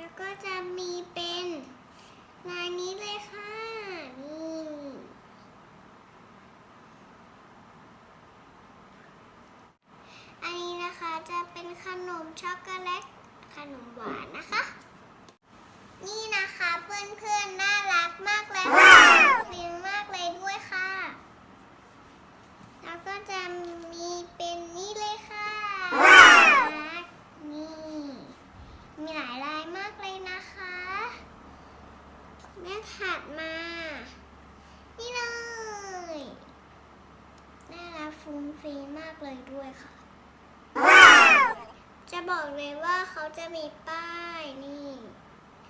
แล้วก็จะมีเป็นลายนี้เลยค่ะ นี่ อันนี้นะคะจะเป็นขนมช็อกโกแลตขนมหวานนะคะ นี่นะคะเพื่อนๆน่ารักมากเลยค่ะเลี้ยงมากเลยด้วยค่ะ แล้วก็จะมีเป็นนี่เลยค่ะรักนี่ มีหลายลายมากเลยนะคะแม่ถัดมา นี่เลย น่ารักฟุ้งฟิ้งมากเลยด้วยค่ะ จะ บอกเลยว่าเขาจะมีป้ายนี่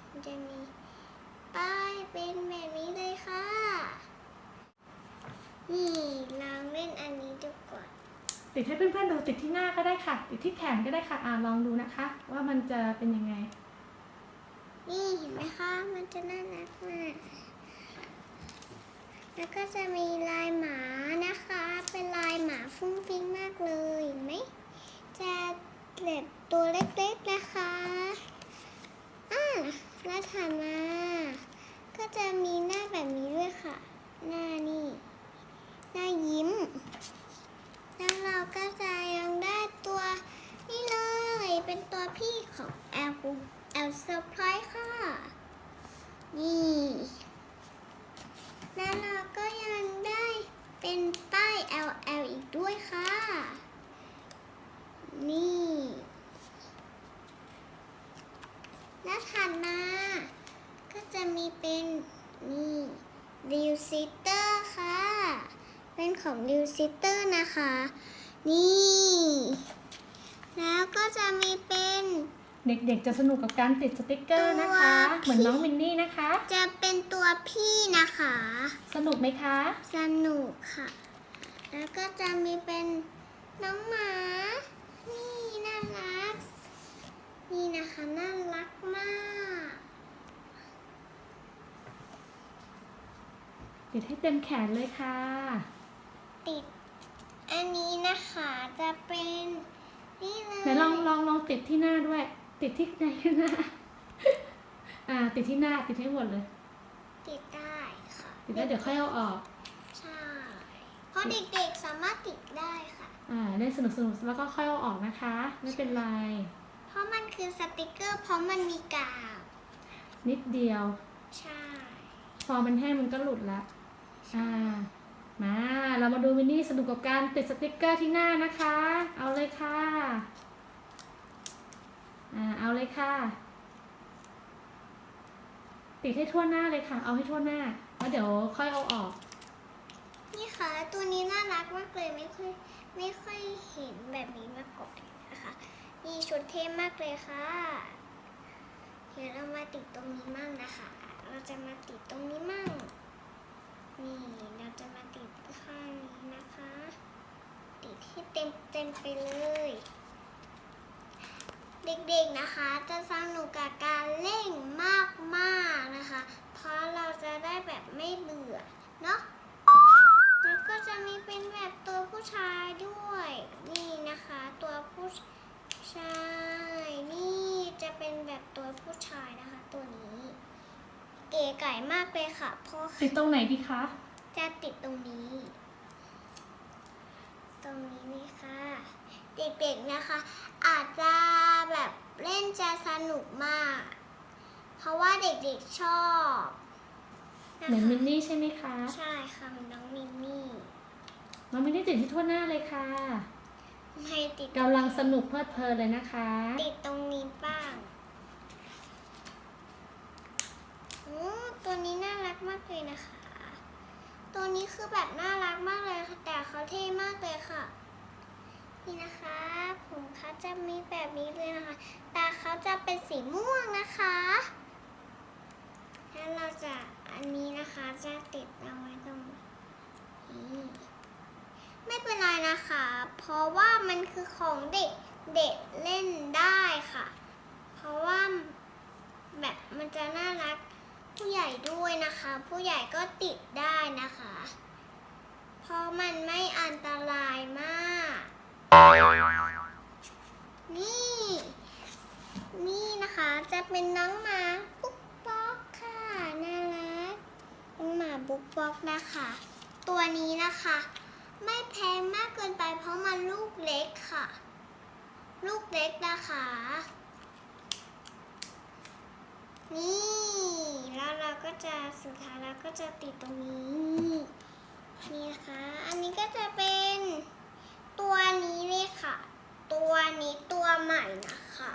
มันจะมีป้ายเป็นแบบนี้เลยค่ะ นี่ลองเล่นอันนี้ดูก่อน ติดให้เพื่อนๆดูติดที่หน้าก็ได้ค่ะ ติดที่แขนก็ได้ค่ะอ่าลองดูนะคะ ว่ามันจะเป็นยังไง นี่เห็นไหมคะมันจะน่ารักมากแล้วก็จะมีลายหมานะคะ เป็นลายหมาฟุ้งฟิ้งมากเลยเห็นไหมจะ แบบตัวเล็กๆนะคะอ่าแล้วถัดมา ก็จะมีหน้าแบบนี้ด้วยค่ะ หน้านี่ หน้ายิ้ม แล้วเราก็จะยังได้ตัวนี่เลย เป็นตัวพี่ของแอลแอลเซอร์ไพรส์ค่ะ นี่ แล้วเราก็ยังได้เป็นป้าย LL อีกด้วยค่ะ นี่ และถัดมา ก็จะมี เป็นนี่ริวซิเตอร์ค่ะ เป็นของริวซิเตอร์นะคะ นี่ แล้วก็จะมีเป็นเด็กๆ จะสนุกกับการติดสติกเกอร์นะคะตัวเหมือนน้องมินนี่นะคะ จะเป็นตัวพี่นะคะ สนุกไหมคะ สนุกค่ะ แล้วก็จะมีเป็นน้องหมา นี่น่ารัก นี่นะคะน่ารักมาก ติดให้เต็มแขนเลยค่ะ ติด อันนี้นะคะจะเป็นนี่เลยไหนลองลองลองติดที่หน้าด้วย ติดที่ไหนหน้าอ่า ติดที่หน้าติดให้หมดเลย ติดได้ค่ะติดแล้วเดี๋ยวค่อยเอาออก ใช่ เพราะเด็กๆสามารถติดได้ค่ะ อ่าเล่นสนุกสนุกแล้วก็ค่อยเอาออกนะคะ ไม่เป็นไร เพราะมันคือสติกเกอร์ เพราะมันมีกาว นิดเดียว ใช่ พอมันแห้งมันก็หลุดละ อ่ามาเรามาดูมินนี่สนุกกับการติดสติกเกอร์ที่หน้านะคะ เอาเลยค่ะอ่าเอาเลยค่ะ ติดให้ทั่วหน้าเลยค่ะ เอาให้ทั่วหน้าแล้วเดี๋ยวค่อยเอาออก นี่ค่ะ ตัวนี้น่ารักมากเลยไม่ค่อยไม่ค่อยเห็นแบบนี้มาก่อนนะคะนี่ชุดเท่มากเลยค่ะเดี๋ยวเรามาติดตรงนี้มั่งนะคะ เราจะมาติดตรงนี้มั่ง นี่เราจะมาติดข้างนี้นะคะ ติดให้เต็มเต็มไปเลย เด็กๆนะคะจะสนุกกับการเล่นมากๆนะคะ เพราะเราจะได้แบบไม่เบื่อเนาะแล้วก็จะมีเป็นแบบตัวผู้ชายด้วย นี่นะคะ ตัวผู้ชาย นี่จะเป็นแบบตัวผู้ชายนะคะ ตัวนี้ เก๋ไก่มากเลยค่ะเพราะติดตรงไหนดีคะ จะติดตรงนี้ ตรงนี้นี่ค่ะ เด็กๆนะคะ อาจจะแบบเล่นจะสนุกมาก เพราะว่าเด็กๆชอบะคะเหมือนมินนี่ใช่ไหมคะ ใช่ค่ะเหมือนน้องมินนี่ น้องมินนี่ติดที่ทั่วหน้าเลยค่ะให้ติดกำลังสนุกเพลิดเพลินเลยนะคะ ติดตรงนี้บ้างโอ้ ตัวนี้น่ารักมากเลยนะคะ ตัวนี้คือแบบน่ารักมากเลยค่ะ แต่เขาเท่มากเลยค่ะ นี่นะคะ ผมเขาจะมีแบบนี้เลยนะคะ ตาเขาจะเป็นสีม่วงนะคะ แล้วเราจะอันนี้นะคะจะติดเอาไว้ตรงนี้ไม่เป็นไรนะคะ เพราะว่ามันคือของเด็กเด็กเล่นได้ค่ะ เพราะว่าแบบมันจะน่ารัก ผู้ให ญ่ด้วยนะคะ ผู้ใหญ่ก็ติดได้นะคะ เพราะมันไม่อันตรายมาก นี่ นี่นะคะจะเป็นน้องหมาบุ๊กบ็อกค่ะน่ารักน้องหมาบุ๊กบ็อกนะคะ ตัวนี้นะคะ ไม่แพงมากเกินไปเพราะมันลูกเล็กค่ะ ลูกเล็กนะคะ นี่ แล้วเราก็จะสุดท้ายเราก็จะติดตรงนี้ นี่นะคะ อันนี้ก็จะเป็นตัวนี้เลยค่ะ ตัวนี้ตัวใหม่นะคะ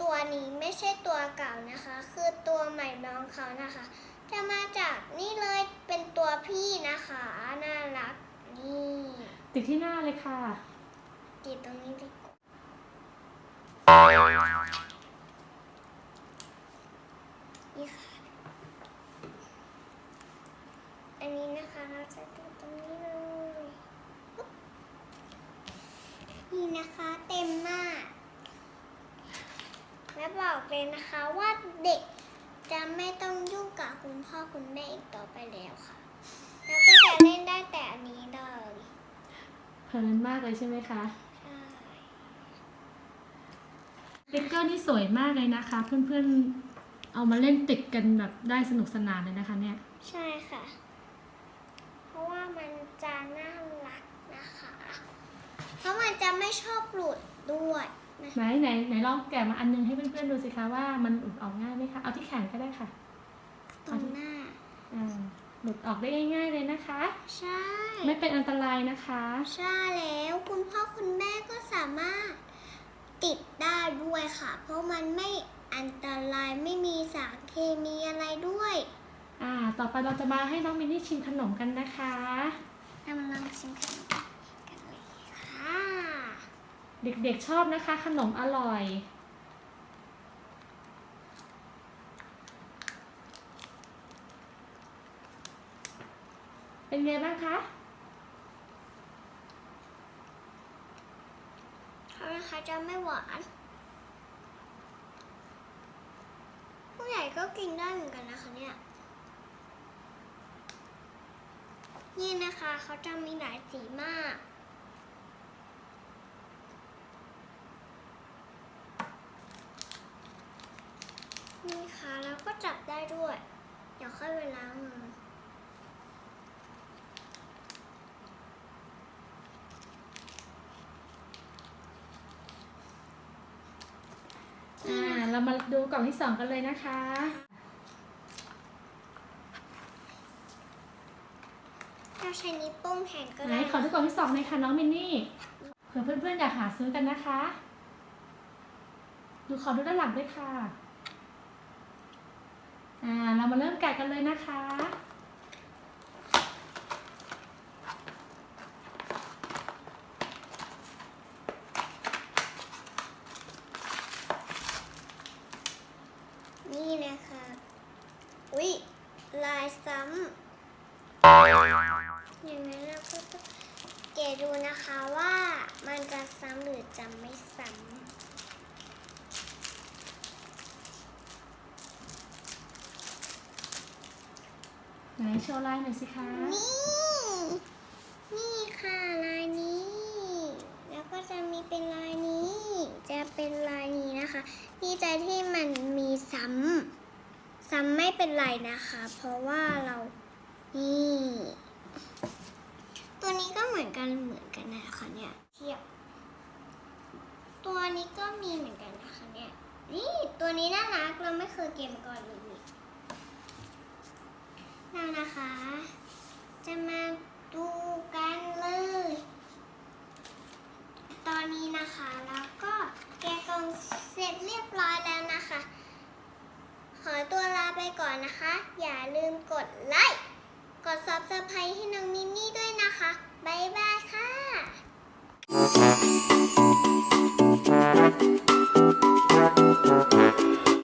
ตัวนี้ไม่ใช่ตัวเก่านะคะ คือตัวใหม่น้องเขานะคะ จะมาจากนี่เลยเป็นตัวพี่นะคะ น่ารักนี่ติดที่หน้าเลยค่ะ ติดตรงนี้ดีกว่านี่ค่ะ อันนี้นะคะเรา จะติดตรงนี้เลยปุ๊บนี่นะคะเต็มมากและบอกเลยนะคะว่าเด็กจะไม่ต้องยุ่งกับคุณพ่อคุณแม่อีกต่อไปแล้วค่ะ แล้วก็จะเล่นได้แต่อันนี้เลยเพลินมากเลยใช่ไหมคะใช่สติ๊กเกอร์นี่สวยมากเลยนะคะ เพื่อนๆ เอามาเล่นติดกันแบบได้สนุกสนานเลยนะคะเนี่ย ใช่ค่ะเพ ราะว่ามันจะน่ารักนะคะ เพราะมันจะไม่ชอบหลุดด้วยนะไหนไหนไหนลองแกะมาอันนึงให้เพื่อนๆดูสิคะว่ามันหลุดออกง่ายไหมคะ เอาที่แขนก็ได้ค่ะตรงหน้าอ่าหลุดออกได้ง่าย ๆเลยนะคะ ใช่ ไม่เป็นอันตรายนะคะ ใช่แล้วคุณพ่อคุณแม่ก็สามารถติดได้ด้วยค่ะ เพราะมันไม่อันตรายไม่มีสารเคมีอะไรด้วย อ่า ต่อไปเราจะมาให้น้องมินนี่ชิมขนมกันนะคะเรามาลองชิมขนมกันเลยค่ะ เด็กๆชอบนะคะ ขนมอร่อย เป็นไงบ้างคะเขานะคะจะไม่หวานผู้ใหญ่ก็กินได้เหมือนกันนะคะเนี่ย นี่นะคะเขาจะมีหลายสีมาก นี่ค่ะแล้วก็จับได้ด้วย เดี๋ยวค่อยไปล้างมืออ่าเรามาดูกล่องที่สองกันเลยนะคะ เรา ใช้นิ้วโป้งแทนก็ไหนได้ขอดูกล่องที่สองหน่อยค่ะน้องมินนี่เผื่อเพื่อนๆอยากหาซื้อกันนะคะ ดูขอดูด้านหลังด้วยค่ะ อ่า เรามาเริ่มแกะกันเลยนะคะ นี่นะคะ อุ๊ย ลายซ้ำอย่างนั้นเราก็ต้องเกะดูนะคะว่า มันจะซ้ำหรือจะไม่ซ้ไหนโชว์ลายหน่อยสิคะำนี่ นี่ค่ะลายนี้ แล้วก็จะมีเป็นลายนี้ จะเป็นลายนี้นะคะดีใจที่มันมีซ้ำ ซ้ำไม่เป็นไรนะคะ เพราะว่าเรานี่ ตัวนี้ก็เหมือนกันเหมือนกันนะคะเนี่ย เทียบ ตัวนี้ก็มีเหมือนกันนะคะเนี่ย นี่ตัวนี้น่ารักเราไม่เคยเก็บมาก่อนเลยนี่เรานะคะ จะมาดูกันเลย ตอนนี้นะคะแล้วก็แกะกล่องเสร็จเรียบร้อยแล้วนะคะ ขอตัวลาไปก่อนนะคะ อย่าลืมกดไลค์ กด subscribe ให้น้องมินนี่ด้วยนะคะ บ๊ายบายค่ะ Música